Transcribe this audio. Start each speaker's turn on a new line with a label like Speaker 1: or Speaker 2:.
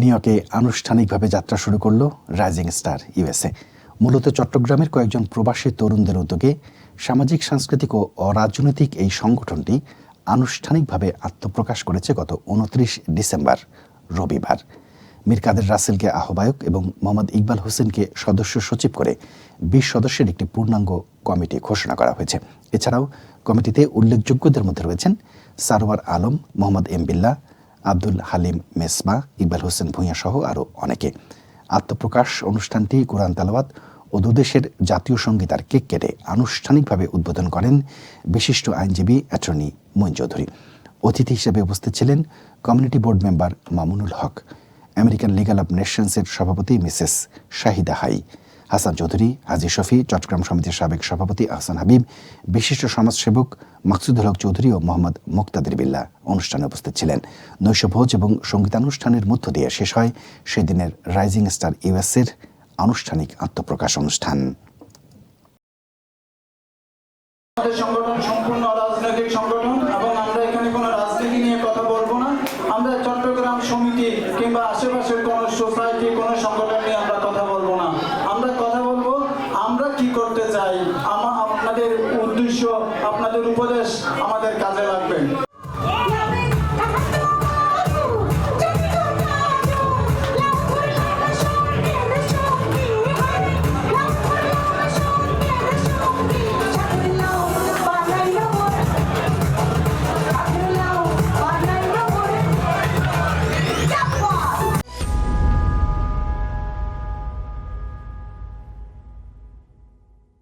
Speaker 1: নিউইয়র্কে আনুষ্ঠানিকভাবে যাত্রা শুরু করল রাইজিং স্টার ইউএসএ। মূলত চট্টগ্রামের কয়েকজন প্রবাসী তরুণদের উদ্যোগে সামাজিক, সাংস্কৃতিক ও অরাজনৈতিক এই সংগঠনটি আনুষ্ঠানিকভাবে আত্মপ্রকাশ করেছে গত উনত্রিশ ডিসেম্বর, রবিবার। মীর কাদের রাসেলকে আহ্বায়ক এবং মোহাম্মদ ইকবাল হোসেনকে সদস্য সচিব করে বিশ সদস্যের একটি পূর্ণাঙ্গ কমিটি ঘোষণা করা হয়েছে। এছাড়াও কমিটিতে উল্লেখযোগ্যদের মধ্যে রয়েছেন সারোয়ার আলম, মোহাম্মদ এম বিল্লা আব্দুল হালিম মেসমা, ইকবাল হোসেন ভূঁইয়া সহ আরও অনেকে। আত্মপ্রকাশ অনুষ্ঠানটি কোরআন তালাওয়াত ও দুদেশের জাতীয় সঙ্গীতার কেক কেটে আনুষ্ঠানিকভাবে উদ্বোধন করেন বিশিষ্ট আইনজীবী অ্যাটর্নি মইন চৌধুরী। অতিথি হিসেবে উপস্থিত ছিলেন community board member Mamunul Haque, American legal of নেশনসের সভাপতি মিসেস শাহিদা হাই হাসান চৌধুরী, হাজি শফি, চট্টগ্রাম সমিতির সাবেক সভাপতি আহসান হাবিব, বিশিষ্ট সমাজসেবক মাকসুদুল হক চৌধুরী ও মোহাম্মদ মুক্তাদির বিল্লাহ অনুষ্ঠানে উপস্থিত ছিলেন। নৈশভোজ এবং সঙ্গীতানুষ্ঠানের মধ্য দিয়ে শেষ হয় সেদিনের রাইজিং স্টার ইউএসের আনুষ্ঠানিক আত্মপ্রকাশ অনুষ্ঠান।
Speaker 2: আমরা আমরা চট্টগ্রাম সমিতি কিংবা আশেপাশের কোনো সোসাইটি কোনো সংগঠন নিয়ে আমরা কথা বলব না আমরা কথা বলব আমরা কি করতে চাই আমা- আপনাদের উদ্দেশ্য আপনাদের উপদেশ আমাদের কাজে লাগবে।